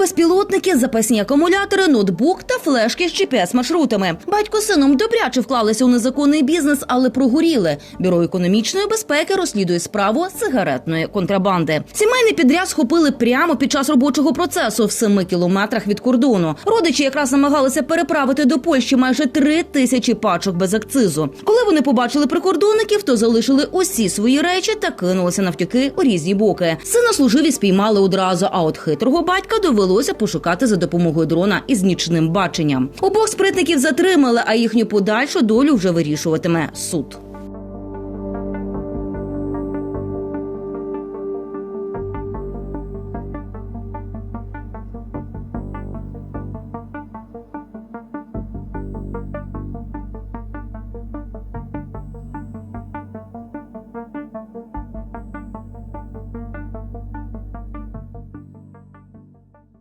безпілотники, запасні акумулятори, ноутбук та флешки з GPS-маршрутами. Батько з сином добряче вклалися у незаконний бізнес, але прогоріли. Бюро економічної безпеки розслідує справу сигаретної контрабанди. Сімейний підряд схопили прямо під час робочого процесу в семи кілометрах від кордону. Родичі якраз намагалися переправити до Польщі майже три тисячі пачок без акцизу. Коли вони побачили прикордонників, то залишили усі свої речі та кинулися навтяки у різні боки. Сина служиві спіймали одразу. А от хитрого батька довелося пошукати за допомогою дрона із нічним баченням. Обох спритників затримали, а їхню подальшу долю вже вирішуватиме суд.